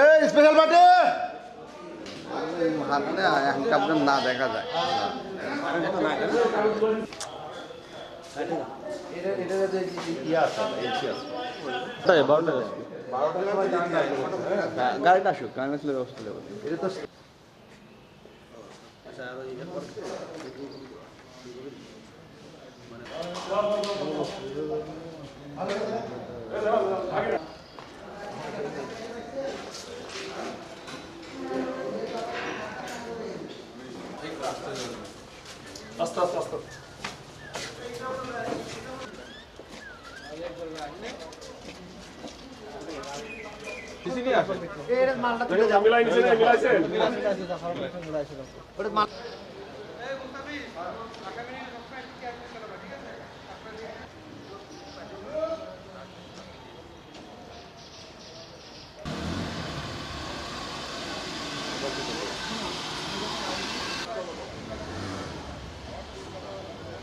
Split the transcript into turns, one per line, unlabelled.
এই special party
হাত না দেখা যায়। গাড়িটা আসুক গাড়ি আসলে ব্যবস্থা নেব। এটা তো আস্তে আস্তে আস্তে Thank you.